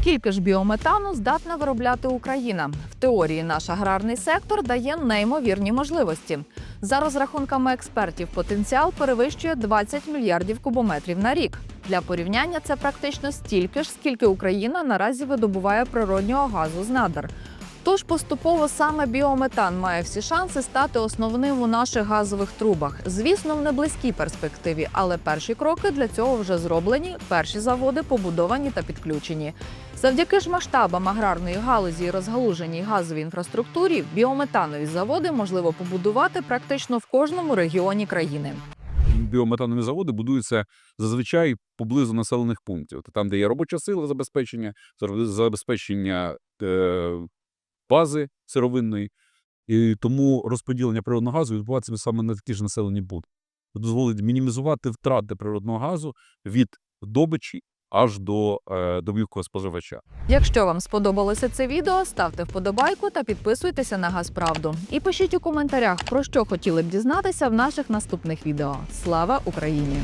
Скільки ж біометану здатна виробляти Україна? В теорії наш аграрний сектор дає неймовірні можливості. За розрахунками експертів, потенціал перевищує 20 мільярдів кубометрів на рік. Для порівняння це практично стільки ж, скільки Україна наразі видобуває природнього газу з надр. Тож поступово саме біометан має всі шанси стати основним у наших газових трубах. Звісно, в неблизькій перспективі, але перші кроки для цього вже зроблені. Перші заводи побудовані та підключені. Завдяки ж масштабам аграрної галузі і розгалуженій газовій інфраструктурі біометанові заводи можливо побудувати практично в кожному регіоні країни. біометанові заводи будуються зазвичай поблизу населених пунктів. Тобто Там, де є робоча сила забезпечення, забезпечення е, бази сировинної. І тому розподілення природного газу відбувається саме на такі ж населені пункти. Дозволить мінімізувати втрати природного газу від добичі аж до е, домівкового споживача. Якщо вам сподобалося це відео, ставте вподобайку та підписуйтеся на Газправду. І пишіть у коментарях, про що хотіли б дізнатися в наших наступних відео. Слава Україні!